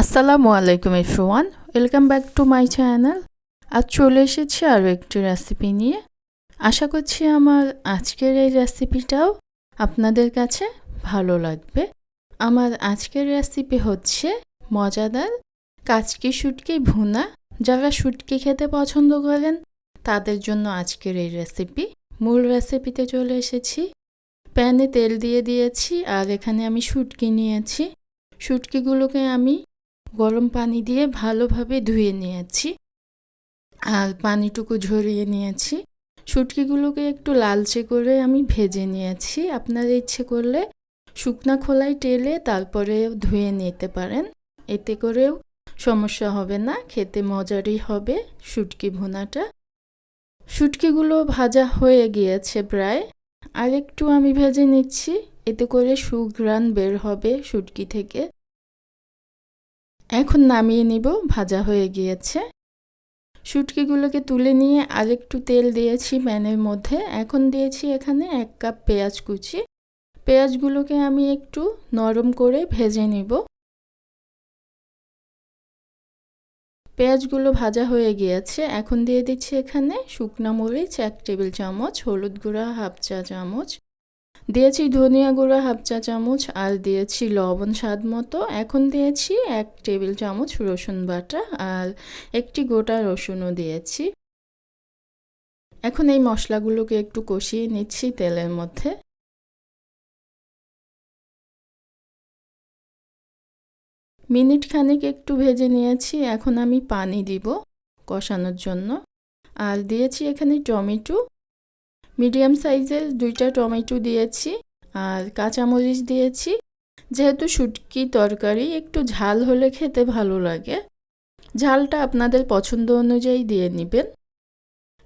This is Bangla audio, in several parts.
আসসালামু আলাইকুম everyone, welcome back to my channel. আজ চলে এসেছি আরও একটি রেসিপি নিয়ে। আশা করছি আমার আজকের এই রেসিপিটাও আপনাদের কাছে ভালো লাগবে। আমার আজকের রেসিপি হচ্ছে মজাদার কাচকি শুটকি ভুনা। যারা শুটকি খেতে পছন্দ করেন, তাদের জন্য আজকের এই রেসিপি। মূল রেসিপিতে চলে এসেছি। প্যানে তেল দিয়ে দিয়েছি আর এখানে আমি শুটকি নিয়েছি। শুটকিগুলোকে আমি গরম পানি দিয়ে ভালোভাবে ধুয়ে নিয়েছি আর পানিটুকু ঝরিয়ে নিয়েছি। শুটকিগুলোকে একটু লালচে করে আমি ভেজে নিয়েছি। আপনারা ইচ্ছে করলে শুকনা খোলায় টেলে তারপরে ধুয়ে নিতে পারেন। এতে করেও সমস্যা হবে না, খেতে মজারই হবে শুটকি ভুনাটা। শুটকিগুলো ভাজা হয়ে গিয়েছে প্রায়। আর একটু আমি ভেজে নিচ্ছি। এতে করে সুঘ্রাণ বের হবে শুটকি থেকে। এখন নামিয়ে নিব, ভাজা হয়ে গিয়েছে। শুটকিগুলোকে তুলে নিয়ে আরেকটু তেল দিয়েছি প্যানের মধ্যে। এখন দিয়েছি এখানে এক কাপ পেঁয়াজ কুচি। পেঁয়াজগুলোকে আমি একটু নরম করে ভেজে নিব। পেঁয়াজগুলো ভাজা হয়ে গিয়েছে। এখন দিয়ে দিচ্ছি এখানে শুকনা মরিচ, এক টেবিল চামচ, হলুদ গুঁড়া, হাফ চা চামচ। দিয়েছি ধনিয়া গুঁড়া হাফ চা চামচ আর দিয়েছি লবণ স্বাদ মতো। এখন দিয়েছি এক টেবিল চামচ রসুন বাটা আর একটি গোটা রসুনও দিয়েছি। এখন এই মশলাগুলোকে একটু কষিয়ে নিচ্ছি তেলের মধ্যে। মিনিট খানিক একটু ভেজে নিয়েছি, এখন আমি পানি দিব কষানোর জন্য। আর দিয়েছি এখানে টমেটো মিডিয়াম সাইজের দুইটা টমেটো দিয়েছি আর কাঁচামরিচ দিয়েছি। যেহেতু শুটকি তরকারি, একটু ঝাল হলে খেতে ভালো লাগে। ঝালটা আপনাদের পছন্দ অনুযায়ী দিয়ে নেবেন।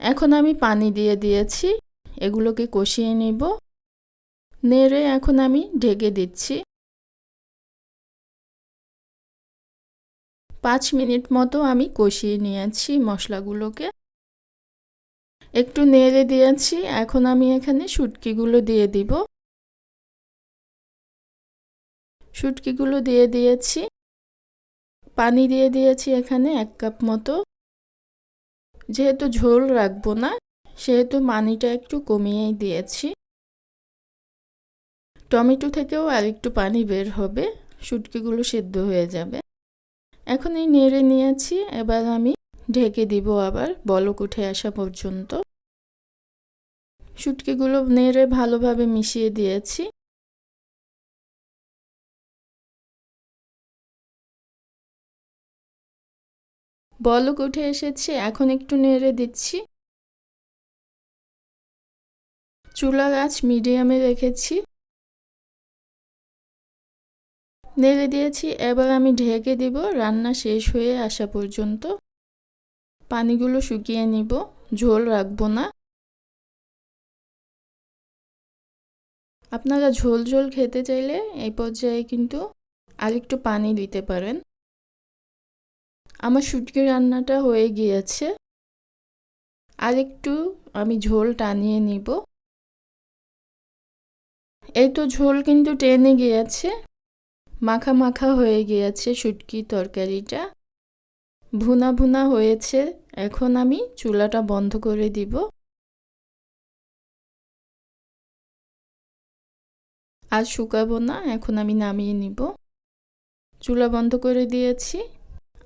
এখন আমি পানি দিয়ে দিয়েছি, এগুলোকে কষিয়ে নিব। নেড়ে এখন আমি ঢেকে দিচ্ছি। পাঁচ মিনিট মতো আমি কষিয়ে নিয়েছি মশলাগুলোকে। একটু নেড়ে দিয়েছি, এখন আমি এখানে শুটকিগুলো দিয়ে দিব। শুটকিগুলো দিয়ে দিয়েছি। পানি দিয়ে দিয়েছি এখানে এক কাপ মতো। যেহেতু ঝোল রাখব না, সেহেতু পানিটা একটু কমিয়েই দিয়েছি। টমেটো থেকেও আর একটু পানি বের হবে, শুটকিগুলো সেদ্ধ হয়ে যাবে। এখন এই নেড়ে নিয়েছি, এবার আমি ঢেকে দিব আবার, বলক উঠে আসা পর্যন্ত। শুটকিগুলো নেড়ে ভালোভাবে মিশিয়ে দিয়েছি। বলক উঠে এসেছে, এখন একটু নেড়ে দিচ্ছি। চুলা গাছ মিডিয়ামে রেখেছি। নেড়ে দিয়েছি, এবার আমি ঢেকে দিব, রান্না শেষ হয়ে আসা পর্যন্ত। পানিগুলো শুকিয়ে নিব, ঝোল রাখব না। আপনারা ঝোল ঝোল খেতে চাইলে এই পর্যায়ে কিন্তু আরেকটু পানি দিতে পারেন। আমার শুটকি রান্নাটা হয়ে গিয়েছে। আরেকটু আমি ঝোল টানিয়ে নিব। এই তো ঝোল কিন্তু টেনে গিয়েছে। মাখা মাখা হয়ে গিয়েছে শুটকি তরকারিটা। ভুনা ভুনা হয়েছে, এখন আমি চুলাটা বন্ধ করে দিব। আর শুকাবো না, এখন আমি নামিয়ে নিব। চুলা বন্ধ করে দিয়েছি।